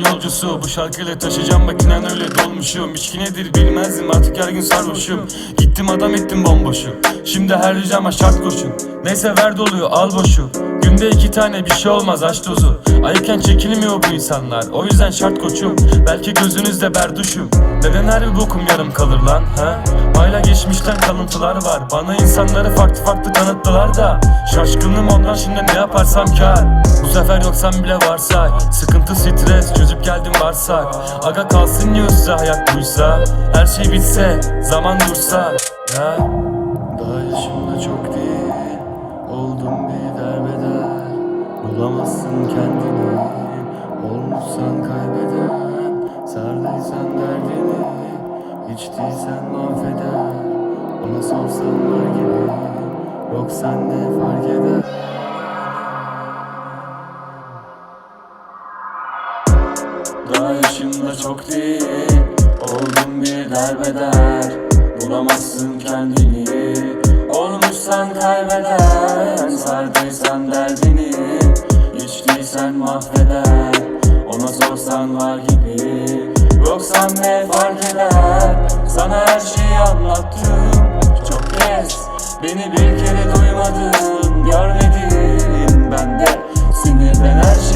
yolcusu. Bu şarkıyla taşıyacağım bak inan öyle dolmuşum. İçki nedir bilmezdim artık her gün sarhoşum. Gittim adam ettim bomboşu Şimdi her ricama şart koşun Neyse ver doluyor al boşu Günde iki tane bir şey olmaz aç dozu Ayıken çekilmiyor bu insanlar. O yüzden şart koçum. Belki gözünüzde berduşum. Neden her bir bokum yarım kalır lan ha? Hala geçmişten kalıntılar var. Bana insanları farklı farklı tanıttılar da. Şaşkınım ondan şimdi ne yaparsam kar. Bu sefer yoksan bile varsay Sıkıntı stres çözüp geldim varsak Aga kalsın ya size hayat buysa? Her şey bitse zaman dursa. Ya. Daha yaşımda çok değil. Oldum Bulamazsın kendini. Olmuşsan kaybeden Sardıysan derdini. İçtiysen mahveder. Ona sorsan var gibi. Yok sen ne fark eder. Daha yaşımda çok değil. Oldum bir derbeder Bulamazsın kendini. Olmuşsan kaybeden Sardıysan derdini içtiysen mahveder Ona sorsan var gibi. Yoksan ne fark eder? Sana her şeyi anlattım. Çok kez Beni bir kere duymadın Görmedin bende Sinirden her